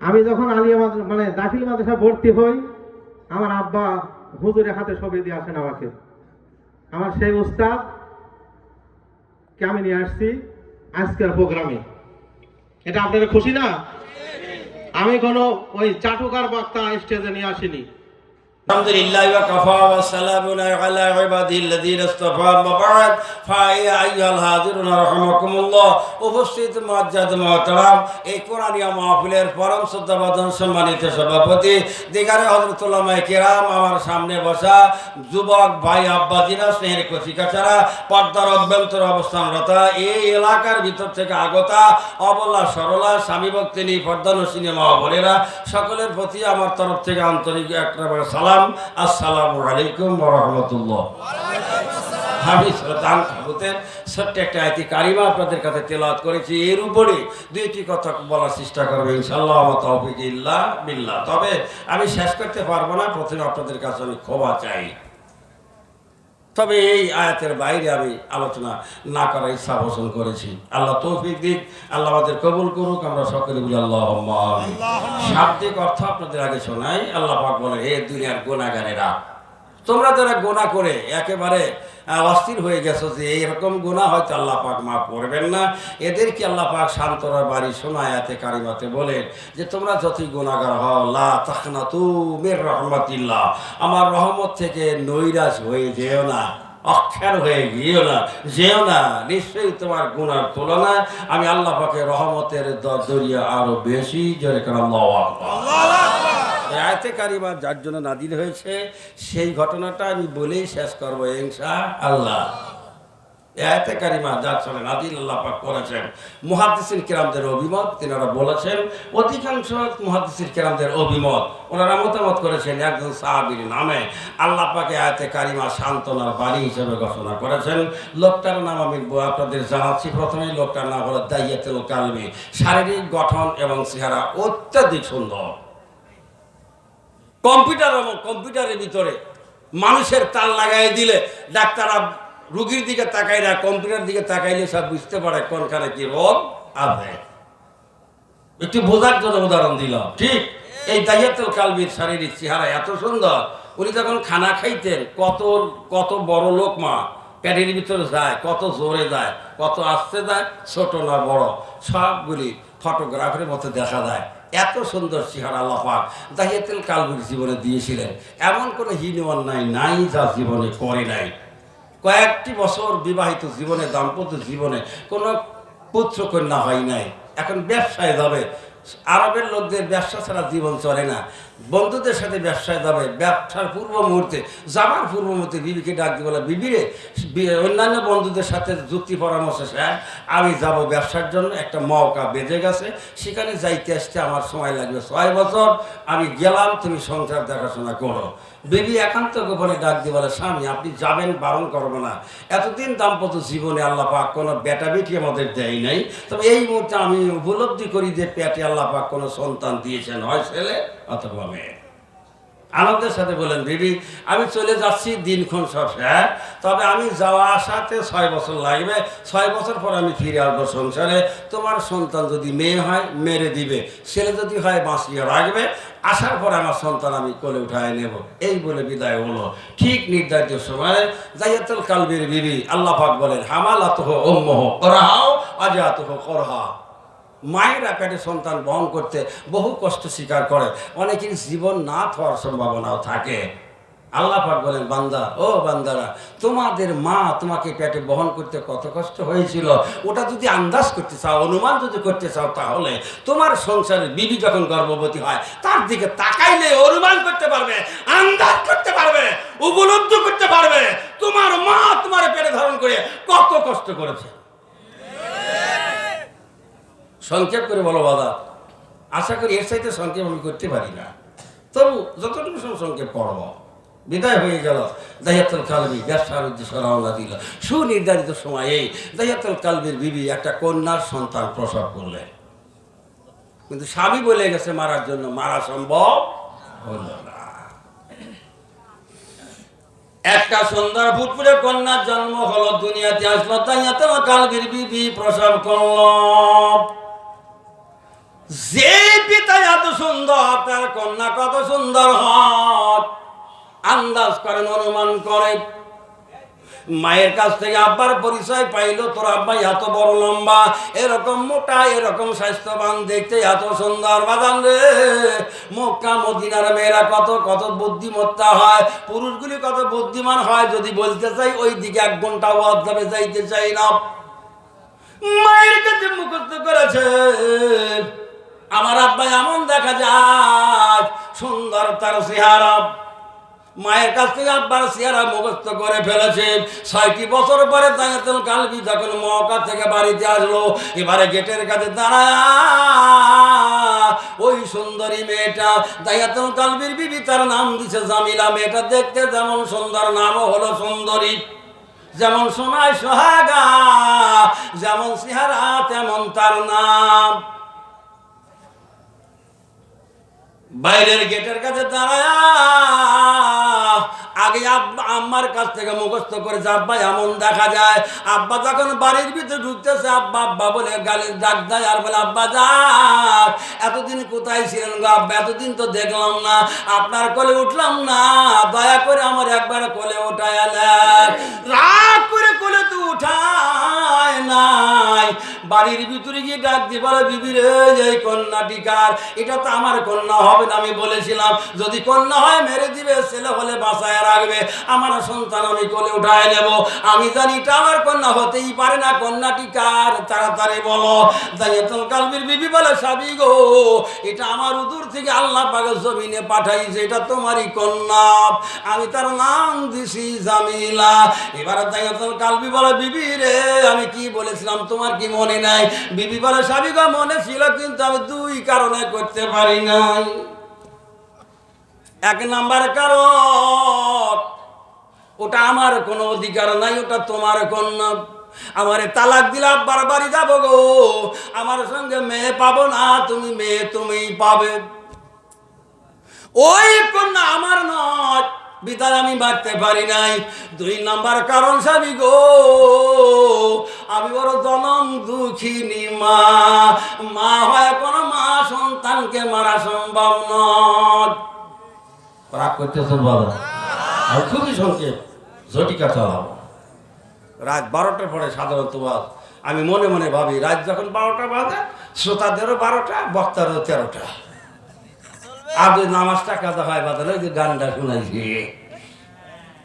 আমি যখন আলিয়া মানে দাখিল মাদ্রাসা ভর্তি হই, আমার আব্বা হুজুরের হাতে ছবি দিয়ে আসেন আমাকে। আমার সেই উস্তাদ, কে আমি নিয়ে আসছি? আজকের প্রোগ্রামে। এটা আপনারা খুশি না? আমি কোনো ওই চাটুকার বক্তা স্টেজে নিয়ে আসিনি। الحمد لله وكفى وسلام على عباده الذين اصطفى أما بعد فيا أيها الحاضرون رحمكم الله উপস্থিত মজ্জাদ মহতারাম এই কোরআনিয়া মাহফিলের পরম শ্রদ্ধাবাদন সম্মানিত সভাপতি দিগারে হজরতুল্লাহ কেরাম আমার সামনে বসা যুবক ভাই আব্বাজিরা স্নেহের কচিকাচারা পর্দার অভ্যন্তর অবস্থানরত এই এলাকার ভিতর থেকে আগতা অবলা সরলা স্বামী ভক্তিনী পর্দানসিনী মহাবলীরা সকলের প্রতি আমার তরফ থেকে আন্তরিক একবার সালাম আসসালামু আলাইকুম রহমতুল্লাহ। আমি শ্রদ্ধান খাবুতের ছোট্ট আয়তি কারিমা আপনাদের কাছে তেলাওয়াত করেছি। এর উপরে দুইটি কথা বলার চেষ্টা করব ইনশাল্লাহ আমার তৌফিক ইল্লা বিল্লাহ। তবে আমি শেষ করতে পারব না, প্রথমে আপনাদের কাছে আমি ক্ষমা চাই। তবে এই আয়াতের বাইরে আমি আলোচনা না করার ইচ্ছা পোষণ করেছি। আল্লাহ তৌফিক দিক আল্লাহ আমাদের কবুল করুক আমরা সকলে বলি আল্লাহ শাব্দিক অর্থ আপনাদের আগে শোনাই আল্লাহ পাক বলে হে দুনিয়ার গোনাগারেরা তোমরা যারা গোনা করে একেবারে অস্থির হয়ে গেছো যে এইরকম গোনা হয়তো আল্লাহ পাক মাফ করবেন না। এদেরকে আল্লাহ পাক শান্তরার বাড়ি শোনায় এতে কারিমাতে বলেন যে, তোমরা যতই গোনাগার হও, লা তুমের রহমতিল্লাহ। আমার রহমত থেকে নৈরাশ হয়ে যেও না, অক্ষর হয়ে গিয়েও না, যেও না। নিশ্চয়ই তোমার গুণার তুলনায় আমি আল্লাহ পাকে রহমতের দরিয়া আরও বেশি, জোরে কেন আল্লাহু যার জন্য নাদিল হয়েছে, সেই ঘটনাটা আমি বলেই শেষ করব আল্লাহ অধিকাংশ মতামত করেছেন একজন নামে। আয়তে কারিমা ঘোষণা করেছেন। লোকটার নাম আমি আপনাদের জানাচ্ছি। প্রথমেই লোকটার নাম হলো দাইয়াতুল কালমি। শারীরিক গঠন এবং চেহারা অত্যাধিক সুন্দর। কম্পিউটার এবং কম্পিউটারের ভিতরে মানুষের তার লাগাই দিলে ডাক্তাররা রুগীর দিকে তাকাই না কম্পিউটার দিকে তাকাইলে সব বুঝতে পারে কোনখানে কি রোগ আছে একটু বোঝার জন্য উদাহরণ দিলাম। ঠিক। এই দাইয়াতুল কালবির শারীরিক চেহারা এত সুন্দর উনি যখন খানা খাইতেন কত কত বড় লোক মা প্যাটের ভিতরে যায় কত জোরে যায় কত আসতে যায় ছোট না বড় সবগুলি ফটোগ্রাফের মতো দেখা যায়। এত সুন্দর চেহারা লফা দাহিয়াতুল কালবুর জীবনে দিয়েছিলেন। এমন কোনো হীন অন্যায় নাই যা জীবনে করে নাই। কয়েকটি বছর বিবাহিত জীবনে, দাম্পত্য জীবনে কোনো পুত্র কন্যা হয় নাই। এখন ব্যবসায় যাবে আরবের লোকদের ব্যবসা ছাড়া জীবন চলে না। বন্ধুদের সাথে ব্যবসায় যাবে, ব্যবসার পূর্ব মুহূর্তে, যাবার পূর্ব মুহূর্তে বিবিকে ডাক দিয়ে বলে বিবিরে অন্যান্য বন্ধুদের সাথে যুক্তি পরামর্শ স্যার, আমি যাব ব্যবসার জন্য, একটা মৌকা বেঁধে গেছে, সেখানে যাইতে আসতে আমার সময় লাগবে ছয় বছর, আমি গেলাম, তুমি সংসার দেখাশোনা করো। বেবি একান্ত গোপনে ডাক দিয়ে বলে, স্বামী, আপনি যাবেন বারণ করব না। এতদিন দাম্পত্য জীবনে আল্লাহ পাক কোনো বেটা বেটি আমাদের দেয় নাই। তবে এই মুহূর্তে আমি উপলব্ধি করি যে পেটে আল্লাহ পাক কোনো সন্তান দিয়েছেন, হয় ছেলে অথবা মেয়ে। আনন্দের সাথে বলেন, দিদি, আমি চলে যাচ্ছি দিনক্ষণ সব হ্যাঁ তবে আমি যাওয়া আসাতে ছয় বছর লাগবে। ছয় বছর পর আমি ফিরে আসব সংসারে। তোমার সন্তান যদি মেয়ে হয়, মেরে দিবে। ছেলে যদি হয়, বাঁচিয়ে রাখবে। আসার পর আমার সন্তান আমি কোলে উঠায় নেব। এই বলে বিদায় হলো। ঠিক নির্ধারিত সময়ে জাইয়াতুল কালবির বিবি আল্লাহ বলেন হামালাত হো ওম্মহ করহাও আজাত হো করহা। মায়েরা পেটে সন্তান বহন করতে বহু কষ্ট স্বীকার করে। অনেকের জীবন না হওয়ার সম্ভাবনাও থাকে। আল্লাহ পাক বলেন, বান্দা, ও বান্দারা, তোমাদের মা তোমাকে পেটে বহন করতে কত কষ্ট হয়েছিল? ওটা যদি আন্দাজ করতে চাও, অনুমান যদি করতে চাও, তাহলে তোমার সংসারের বিবি যখন গর্ভবতী হয়, তার দিকে তাকাইলে অনুমান করতে পারবে, আন্দাজ করতে পারবে, উপলব্ধ করতে পারবে, তোমার মা তোমার পেটে ধারণ করে কত কষ্ট করেছে। সংক্ষেপ করে বলো বাদা আশা করি এর চাইতে সংক্ষেপ আমি করতে পারি না। তবু যতটুকু সব সংক্ষেপ পড়ব। বিদায় হয়ে গেল। দাহিয়াতুল কালবি, ব্যবসার উদ্দেশ্য রওনা দিল। সুনির্ধারিত সময়ে দাহিয়াতুল কালবির বিবি একটা কন্যার সন্তান প্রসব করলেন। কিন্তু স্বামী বলে গেছে, মারার জন্য মারা সম্ভব হলো না। একটা সুন্দর ফুটফুটে কন্যার জন্ম হলো দুনিয়াতে। আসলো দাহিয়াতুল কালবির বিবি প্রসব করল। যে পিতা এত সুন্দর, তার কন্যা কত সুন্দর হয়। আন্দাজ করেন, অনুমান করে। মায়ের কাছ থেকে আব্বার পরিচয় পাইলো, তোর আব্বা এত বড় লম্বা, এরকম মোটা, এরকম স্বাস্থ্যবান, দেখতে এত সুন্দর। বাদান রে, মক্কা, মদিনার মেয়েরা কত কত বুদ্ধিমত্তা হয়। পুরুষগুলি কত বুদ্ধিমান হয়, যদি বলতে চাই ওই দিকে এক ঘণ্টা যাবে যাইতে চাই না। মায়ের কাছে মুখস্থ করেছে আমার আব্বা এমন দেখা যায়, সুন্দর তার চেহারা। মায়ের কাছ থেকে আব্বার চেহারা মুখস্থ করে ফেলেছে। ছয়টি বছর পরে দায়াতুল কালবি যখন মক্কা থেকে বাড়িতে আসলো, এবারে গেটের কাছে দাঁড়ায়, ওই সুন্দরী মেয়েটা দায়াতুল কালবির বিবি তার নাম দিছে জামিলা। মেয়েটা দেখতে যেমন সুন্দর, নামও হলো সুন্দরী। যেমন সোনায় সোহাগা, যেমন চেহারা তেমন তার নাম। বাইরের গেটের কাছে দাঁড়ায়, আগে আম্মার কাছ থেকে মুখস্থ করেছে আব্বা, এমন দেখা যায়, আব্বা যখন বাড়ির ভিতরে ঢুকতেছে, আব্বা আব্বা বলে, গালি ডাক দেয় আর বলে, আব্বা যাক এতদিন কোথায় ছিলেন গো আব্বা? এতদিন তো দেখলাম না, আপনার কোলে উঠলাম না, দয়া করে আমার একবার কোলে উঠায় রাগ করে কোলে তো উঠায় নাই। বাড়ির ভিতরে গিয়ে ডাক দিয়ে বলে রে, এই কন্যাটিকার এটা তো আমার কন্যা হবে না। আমি বলেছিলাম, যদি কন্যা হয়, মেরে দিবে, ছেলে হলে বাসায় রাখবে। আমার সন্তান আমি কোলে উঠায় নেব। আমি জানি এটা আমার কন্যা, হতেই পারে না। কন্যাটি কার তাড়াতাড়ি বলো। দাইয়াতুল কালবির বিবি বলে সাবি গো, এটা আমার উদূর থেকে আল্লাহ পাকে জমিনে পাঠাইছে। এটা তোমারই কন্যা। আমি তার নাম দিছি জামিলা। এবার দাইয়াতুল কালবি বলে, বিবি রে, আমি কি বলেছিলাম, তোমার কি মনে নাই? বিবি বলে সাবি গো, মনে ছিল, কিন্তু আমি দুই কারণে করতে পারি নাই। এক নাম্বার কারণ, ওটা আমার কোনো অধিকার নাই, ওটা তোমার কন্যা। আমারে তালাক দিলে বাড়ি যাব গো। আমার সঙ্গে মেয়ে পাবো না, তুমি মেয়ে তুমি পাবে। ওই কন্যা আমার নয় বিদায় আমি বাড়তে পারি নাই। দুই নাম্বার কারণ স্বামী গো আমি বড় জনম দুঃখিনী মা। মা হয় কোনো মা সন্তানকে মারা সম্ভব নয়। রাগ করতেছেন বাবা? আর খুবই সংক্ষেপ ঝটিকা চালাবো রাত বারোটার পরে সাধারণত আমি মনে মনে ভাবি রাত যখন বারোটা বাজে শ্রোতাদেরও বারোটা বক্তারও তেরোটা। আর নামাজটা হয় বাদলে যে গানটা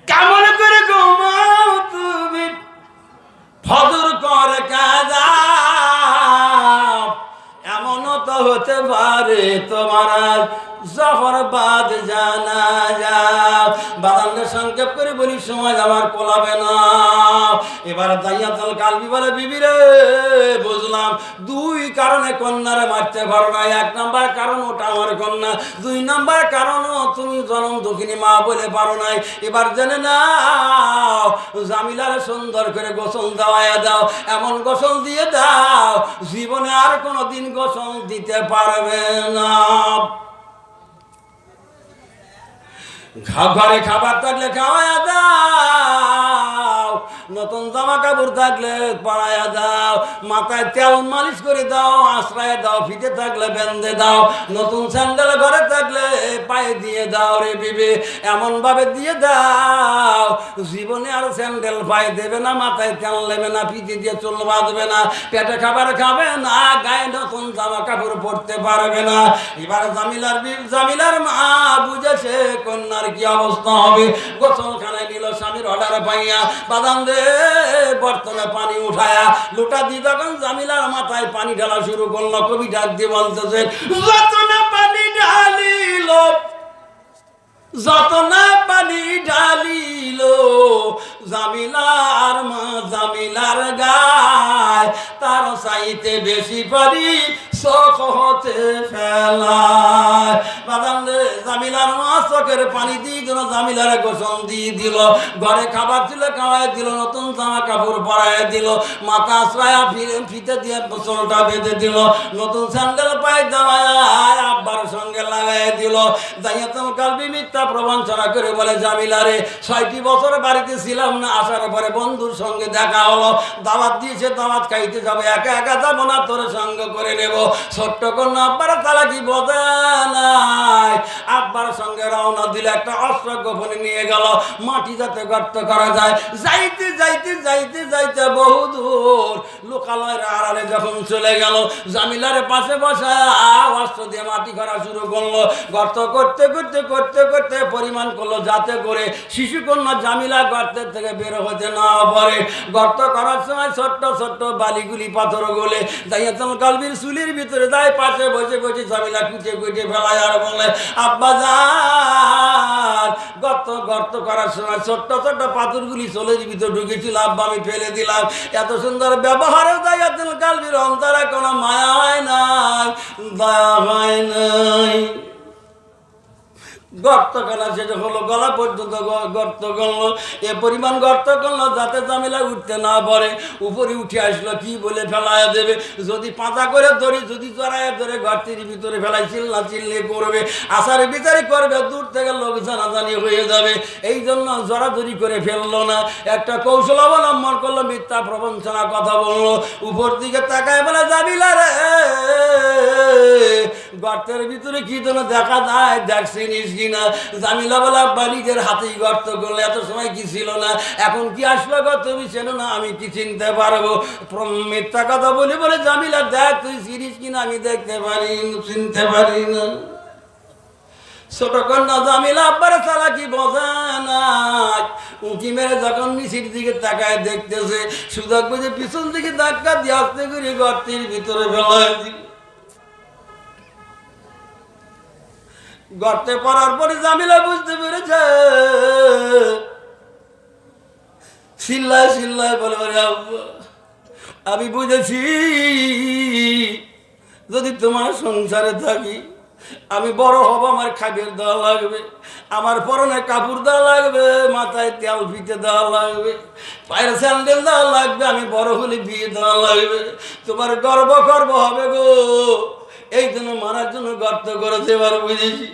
কেমন করে ঘুমাও তুমি? ফদর করে কাজা। এমনও তো হতে পারে তোমার জহর বাদ জানা যা বাদানকে সংক্ষেপ করে বলি, সময় আমার কোলাবে না। এবার দাইয়াতল কালবি বলে বিবিরে, বুঝলাম দুই কারণে কন্যারে মারতে পারো না এক নাম্বার কারণ ওটা আমার কন্যা, দুই নাম্বার কারণও তুমি জনম দুঃখিনী মা বলে পারো নাই। এবার জেনে নাও, জামিলার সুন্দর করে গোসল দেওয়ায় দাও, এমন গোসল দিয়ে দাও, জীবনে আর কোনো দিন গোসল দিতে পারবে না। ঘরে খাবার থাকলে খাওয়ায়া দাও। নতুন জামা কাপড় থাকলে পরায়া দাও, মাথায় তেল মালিশ করে দাও, আশ্রয় দাও, ফিতে থাকলে বেঁধে দাও, নতুন স্যান্ডেল ঘরে থাকলে পায়ে দিয়ে দাও রে বিবে এমন ভাবে দিয়ে দাও। জীবনে আর স্যান্ডেল পায়ে দেবে না, মাথায় তেল নেবে না, ফিতে দিয়ে চুল বাঁধবে না, পেটে খাবার খাবে না, গায়ে নতুন জামা কাপড় পরতে পারবে না। এবার জামিলার জামিলার মা বুঝেছে কন্যার কি অবস্থা হবে গোসলখানায় স্বামীর অর্ডার পাইয়া, বাদাম দে, বর্তনে পানি উঠায়া, লোটা দিয়ে তখন জামিলার মাথায় পানি ঢালা শুরু করল, কবি ডাক দিয়ে বলতেছে, যত পানি ঢালিল যত না পানি ঢালিল জামিলার মা জামিলার গায়, তার চাইতে বেশি পারি শোক হতে ফেলায়। বাদাম জামিলার মা চোখের পানি দিয়ে দিল জামিলার গোসল দিয়ে দিল, ঘরে খাবার ছিল খাওয়াই দিল, নতুন জামা কাপড় পরাই দিল, মাথা আশ্রয়া ফিরে ফিতে দিয়ে গোসলটা বেঁধে দিল, নতুন স্যান্ডেল পায়ে দেওয়ায় আব্বার সঙ্গে লাগাই দিল দাইয়াতন কালবি মিথ্যা প্রবঞ্চনা করে বলে, জামিলা রে, ছয়টি বছর বাড়িতে ছিলাম না, আসার পরে বন্ধুর সঙ্গে দেখা হলো। দাওয়াত দিয়েছে, দাওয়াত খাইতে যাব, একা একা যাব না, তোর সঙ্গ করে নেব। ছোট্ট কন্যা আব্বার তালা কি বোঝে নাই। আব্বার সঙ্গে রওনা দিলে একটা অস্ত্র গোপনে নিয়ে গেল। মাটি যাতে গর্ত করা যায়, যাইতে যাইতে যাইতে যাইতে বহু দূর লোকালয়ের আড়ালে যখন চলে গেল, জামিলার পাশে বসা অস্ত্র দিয়ে মাটি করা শুরু করল। গর্ত করতে করতে করতে করতে পরিমাণ করল, যাতে করে শিশু কন্যা জামিলা গর্তের থেকে বের হতে না পারে। গর্ত করার সময় ছোট্ট ছোট্ট বালিগুলি পাথর গলে কালবির চুলির ভিতরে যায়, পাশে বসে বসে জামিলা কুচে কুচে ফেলায় আর বলে, আব্বা যান গর্ত গর্ত করার সময় ছোট্ট ছোট্ট পাথরগুলি চলের ভিতরে ঢুকেছিল, আব্বা, আমি ফেলে দিলাম। এত সুন্দর ব্যবহারেও দাইয়াতন কালবির অন্তরে কোনো মায়া হয় নাই, দয়া হয় নাই। গর্ত করা সেটা হলো, গলা পর্যন্ত গর্ত করল এ পরিমাণ গর্ত করল যাতে জামিলা উঠতে না পারে। উপরে উঠে আসলো, কি বলে ফেলায় দেবে? যদি পাতা করে ধরি, যদি চড়ায় ধরে গর্তের ভিতরে ফেলাই, চিল্লা চিল্লি করবে। আসারে বিচারে করবে, দূর থেকে লোক জানাজানি হয়ে যাবে। এই জন্য জড়াজড়ি করে ফেলল না। একটা কৌশল অবলম্বন করল, মিথ্যা প্রবঞ্চনা কথা বলল। উপর দিকে তাকায় বলে, জামিলা রে! গর্তের ভিতরে কি যেন দেখা যায় দেখছিনিস কিনা? জামিলা বলা বালিদের হাতেই গর্ত করলে এত সময় কি ছিল না? এখন কি আসলো গো? তুমি চেনো না, আমি কি চিনতে পারব? মিথ্যা কথা বলি বলে, জামিলা, দেখ, তুই চিনিস কিনা? আমি দেখতে পারি, চিনতে পারি না। ছোট কন্যা জামিলা, আব্বার চালাকি বোঝা নাই উঁকি মেরে যখন নিচের দিকে তাকায় দেখতেছে সুযোগ বুঝে পিছন দিকে ধাক্কা দিয়ে আসতে করে গর্তের ভিতরে ফেলায় দিল গর্তে পড়ার পরে জামিলা বুঝতে পেরেছে। চিল্লায় বলে বলে আমি বুঝেছি। যদি তোমার সংসারে থাকি, আমি বড় হব, আমার খাবের দেওয়া লাগবে, আমার পরনে কাপড় দেওয়া লাগবে, মাথায় তেল ফিতে দেওয়া লাগবে, পায়ের স্যান্ডেল দেওয়া লাগবে, আমি বড় হলে বিয়ে দেওয়া লাগবে। তোমার গর্ব গর্ব হবে গো। এই জন্য মারার জন্য গর্ত করেছে এবার বুঝেছি।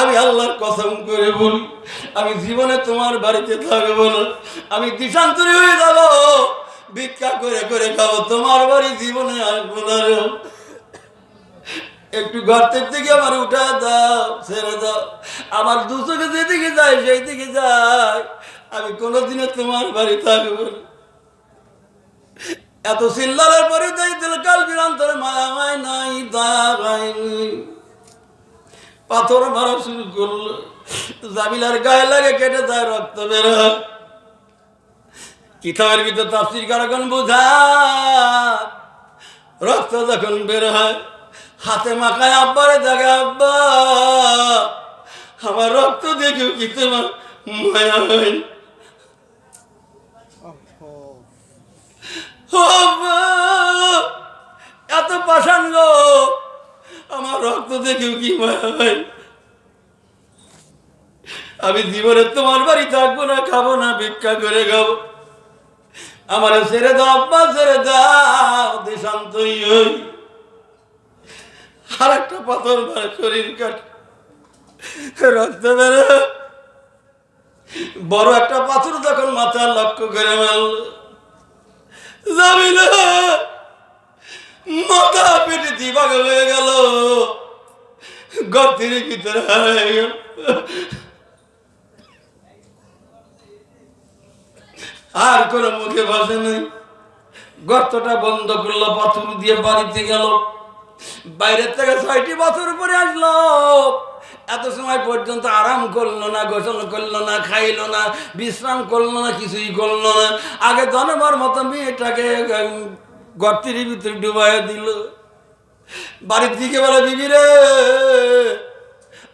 আমি আল্লাহর কসম করে বলি, আমি জীবনে তোমার বাড়িতে থাকব না, আমি দিশান্তরি হয়ে যাব। ভিক্ষা করে করে খাব, তোমার বাড়ি জীবনে আসব না একটু গর্তের দিকে আমার উঠা দাও, ছেড়ে দাও। আমার দু চোখে যেদিকে যায় সেই দিকে যায়। আমি কোনোদিনও তোমার বাড়ি থাকব না। এত চিল্লারের পরে দিল কাল বিরান্তরে মায়া মায় নাই হয়নি পাথর মারা শুরু করল। জামিলার গায়ে লাগে কেটে যায় রক্ত বের কিতাবের ভিতর তাফসির কারণ বোঝা রক্ত যখন বের হয়, হাতে মাখায়, আব্বারে দেখে, আব্বা, আমার রক্ত দেখেও কি তোমার মায়া হয় ও মা, এত পাষাণ গো আমার রক্ত দেখেও কি হয় আমি জীবনে তোমার বাড়ি থাকব না, খাব না, ভিক্ষা করে খাব। আমার ছেড়ে দাও, আব্বা, ছেড়ে দাও দেশান্তই হই। আর একটা পাথর মারে শরীর কাট। রক্ত বেরো বড় একটা পাথর তখন মাথা লক্ষ্য করে মারল। যাবি না মাথা পেটে দিবাগ হয়ে গেল। গর্তের ভিতরে হারিয়ে গেল আর কোনো মুখে বসে নেই। গর্তটা বন্ধ করল পাথর দিয়ে বাড়িতে গেল। বাইরের থেকে ছয়টি বছর পরে আসলো। এত সময় পর্যন্ত আরাম করল না, গোসল করল না, খাইলো না, বিশ্রাম করল না, কিছুই করল না। আগে জনবার মতো মেয়েটাকে গর্তের ভিতরে ডুবাই দিল। বাড়ির দিকে বলে, বিবি রে,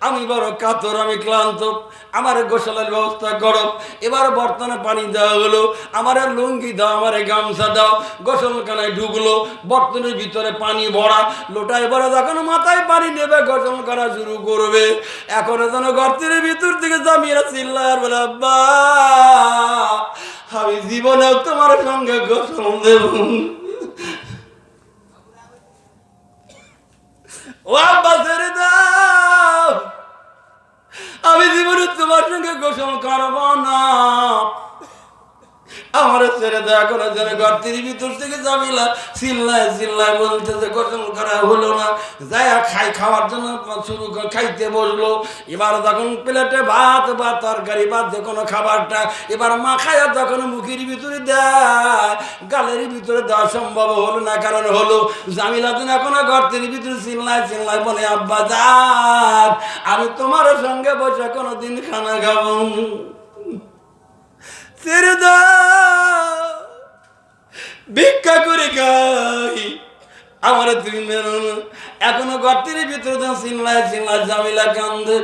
আমি বড় কাতর, আমি ক্লান্ত। আমার গোসলের ব্যবস্থা করো। এবার বর্তমানে পানি দেওয়া হলো। আমার লুঙ্গি দাও, আমার গামছা দাও। গোসলখানায় ঢুকলো। বর্তনের ভিতরে পানি ভরা। লোটায় ভরা, যখন মাথায় পানি নেবে গোসল করা শুরু করবে। এখন যেন গর্তের ভিতর থেকে জামিয়ে চিল্লার বলে, আব্বা, আমি জীবনেও তোমার সঙ্গে গোসল দেব আমি জীবনে তোমার সঙ্গে গোসল করব না। ছেড়ে দেওয়া করে যেন ভিতর থেকে চিল্লায় চিল্লায় করা হলো না খাই খাওয়ার জন্য শুরু খাইতে বসল এবার যখন প্লেটে ভাত বা তরকারি বা যে কোনো খাবারটা, এবার মাখায়া যখন মুখের ভিতরে দেয়, গালের ভিতরে দেওয়া সম্ভব হলো না, কারণ হলো জামিলা দিন এখনও গর্তের ভিতরে চিল্লায় চিল্লায় বলে, আব্বা যাক আমি তোমার সঙ্গে বসে কোনোদিন খানা খাব। ভিক্ষা করে খাই। আমার তুমি মেরো এখনও গর্তের ভিতরে চিনলায় চিনলায় জামিলা কান্দে।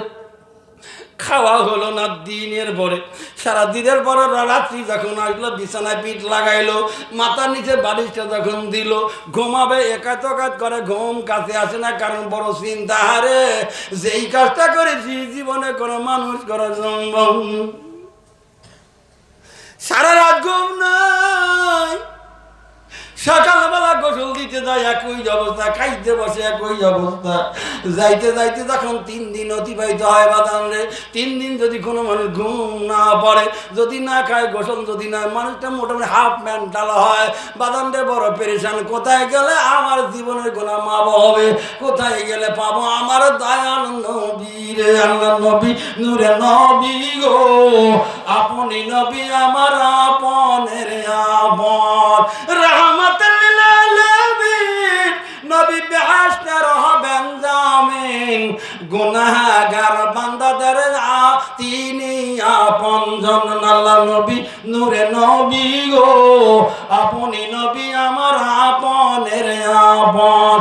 খাওয়া হলো না দিনের পরে। সারা দিনের পরে রাত্রি যখন আসলো, বিছানায় পিঠ লাগাইলো, মাথার নিচে বালিশটা যখন দিল, ঘুমাবে একাত কাজ করে, ঘুম কাছে আসে না, কারণ বড় চিন্তা। হারে যেই কাজটা করেছি, জীবনে কোনো মানুষ করা সম্ভব। সারা রাত ঘুম নাই। সকালবেলা গোসল দিতে যায়, একই অবস্থা, খাইতে বসে একই অবস্থা। যাইতে যাইতে যখন তিন দিন অতিবাহিত হয় বাদাম তিন দিন যদি কোনো মানুষ ঘুম না পড়ে, যদি না খায়, গোসল যদি না মানুষটা মোটামুটি হাফ মেন্টাল হয়। বাদাম রে, বড় পেরেশান, কোথায় গেলে আমার জীবনের গোনা মাপ হবে? কোথায় গেলে পাবো আমার দয়াল নবী রে? আল্লাহ নবী, নূরে নবী গো। আপনি নবী আমার আপনের আপন। আলামিন নবী বেহেশতে রহবেন জামিন গুনাহগার বান্দাদের তিনি আপন জন আল্লাহ নবী, নূরে নবী গো। আপনি নবী আমার আপনের আপন।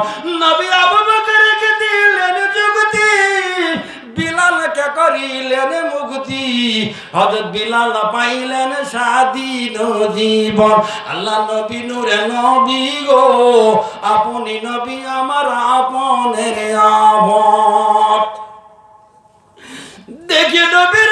হযরত বিলাল পাইলেন স্বাধীন জীবন আল্লাহ নবী নূরে নবী গো, আপনি নবী আমার আপনের আপন দেখে নবীর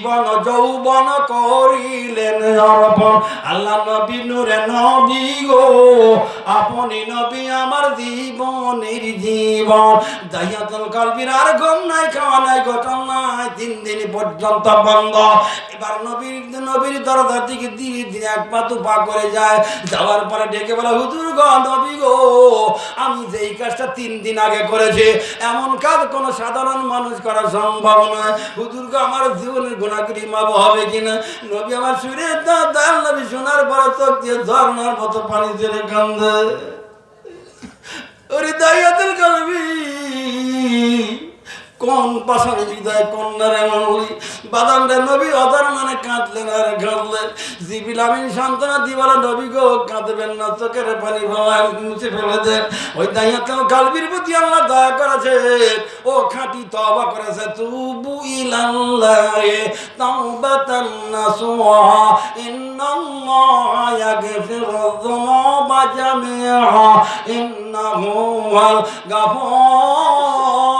জীবন যৌবন করিলেন অর্পণ। আল্লাহ নবী নূরে নবী গো, আপনি নবী আমার জীবনের জীবন। দাহিয়াতুল কালবির আর গম নাই, খাওয়া নাই নাই তিন দিন পর্যন্ত বন্ধ। এবার নবীর নবীর দরজার দিকে ধীরে ধীরে এক পা দু পা করে যায়। যাওয়ার পরে ডেকে বলে, হুজুর নবী গো, আমি যেই কাজটা তিন দিন আগে করেছি, এমন কাজ কোনো সাধারণ মানুষ করা সম্ভব নয়। হুজুর গো, আমার জীবনের গুণাগুলি মাপ হবে কিনা? নবী আমার সুরে দাল নবী, শোনার পরে চোখ দিয়ে ঝর্ণার মতো পানি ছেড়ে কান্দে। কলবি। কোন পাশার হৃদয় কন্যারে মনলি বাদাম রে নবী অদার মানে কাঁদলেন আর কাঁদলেন জিবিল আমিন সান্ত্বনা দিবালা নবী গো, কাঁদবেন না, চোখের পানি বাবা মুছে ফেলে দেন। ওই দাইয়াতুল কলবির প্রতি আল্লাহ দয়া করেছে ও খাঁটি তওবা করেছে, তুবু ইলাল্লাহি তাওবাতান নাসুহা ইন্নাল্লাহা ইয়াগফিরু যুনুবা জামিআ, ইন্নাহু হুয়াল গাফুরুর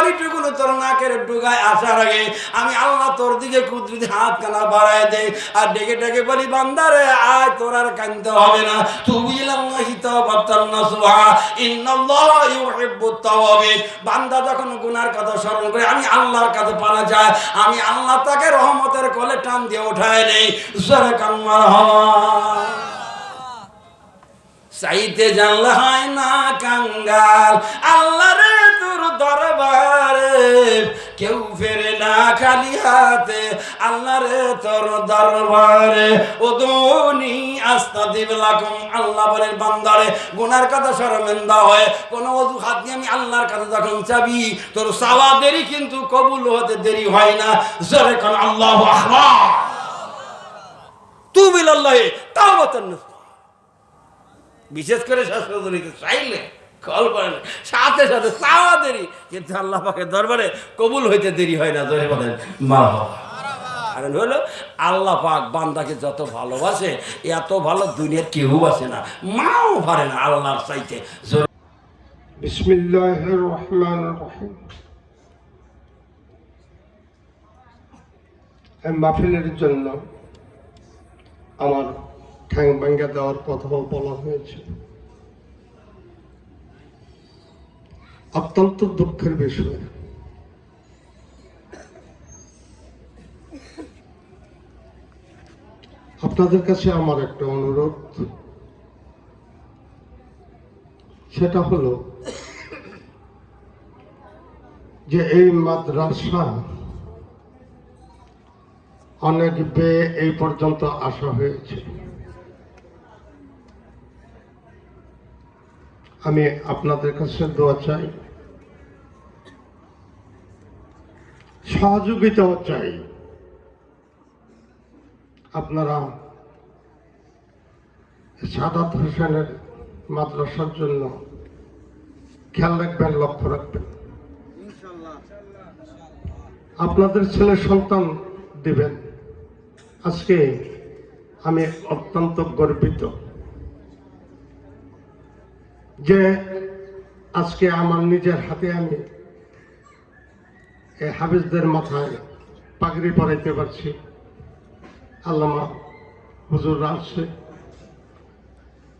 পানিটুকুনো তোর নাকের ডুগায় আসার আগে আমি আল্লাহ তোর দিকে কুদরতি হাত বাড়ায় দেয় আর ডেকে ডেকে বলি, বান্দারে, আয়, তোর আর হবে না। বান্দা যখন গুনার কথা স্মরণ করে, আমি আল্লাহর কাছে পানা যায়। আমি আল্লাহ তাকে রহমতের কোলে টান দিয়ে উঠায় নেই। জোরে চাইতে জানলে হয় না কাঙ্গাল। আল্লাহ রে তোর দরবারে, কেউ ফেরে না খালি হাতে আল্লাহ রে তোর দরবারে। ও আস্তা আল্লাহ বান্দারে, গুনার কথা হয় কোন আমি আল্লাহর কাছে যখন চাবি, তোর চাওয়া দেরি কিন্তু কবুল হতে দেরি হয় না। জোরে কোন আল্লাহ আকবার। ইলাল্লাহি তাওবাতান নাসুহা বিশেষ করে শাস্ত্রজনীতে চাইলে কল করেন। সাথে সাথে চাওয়া দেরি। কিন্তু আল্লাহ পাকের দরবারে কবুল হইতে দেরি হয় না ধরে বলেন মা কারণ হলো, আল্লাহ পাক বান্দাকে যত ভালোবাসে, এত ভালো দুনিয়ার কেউ বাসে না, মাও ভরে না আল্লাহর চাইতে বিসমিল্লাহ রহমান রহিম মাহফিলের জন্য আমার ঠ্যাং ভাঙ্গা দেওয়ার কথা বলা হয়েছে। অত্যন্ত দুঃখের বিষয়। আপনাদের কাছে আমার একটা অনুরোধ। সেটা হলো যে এই মাদ্রাসা অনেক বেয়ে এই পর্যন্ত আসা হয়েছে। আমি আপনাদের কাছে দোয়া চাই। সহযোগিতাও চাই। আপনারা সাদাত হোসেনের মাদ্রাসার জন্য খেয়াল রাখবেন, লক্ষ্য রাখবেন। আপনাদের ছেলে সন্তান দিবেন। আজকে আমি অত্যন্ত গর্বিত। যে আজকে আমার নিজের হাতে আমি এই হাফিজদের মাথায় পাগড়ি পরাইতে পারছি। আল্লামা হুজুররা আসছে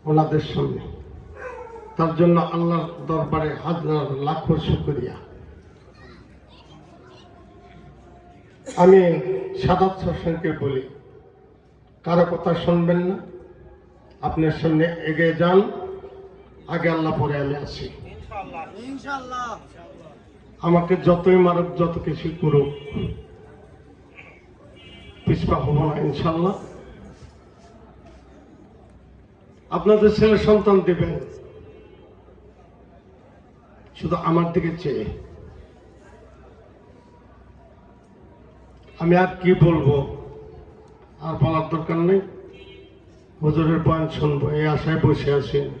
ওনাদের সামনে। তার জন্য আল্লাহর দরবারে হাজার লাখো শুক্রিয়া। আমি সাদাত হোসেনকে বলি, কারও কথা শুনবেন না, আপনার সামনে এগিয়ে যান। আগে আল্লাহ পরে আমি আসি আমাকে যতই মারুক যত কিছু করুক পিছপা হব না ইনশাল্লাহ আপনাদের ছেলে সন্তান দেবেন। শুধু আমার দিকে চেয়ে। আমি আর কি বলব? আর বলার দরকার নেই। হুজুরের বয়ান শুনব এই আশায় বসে আছি।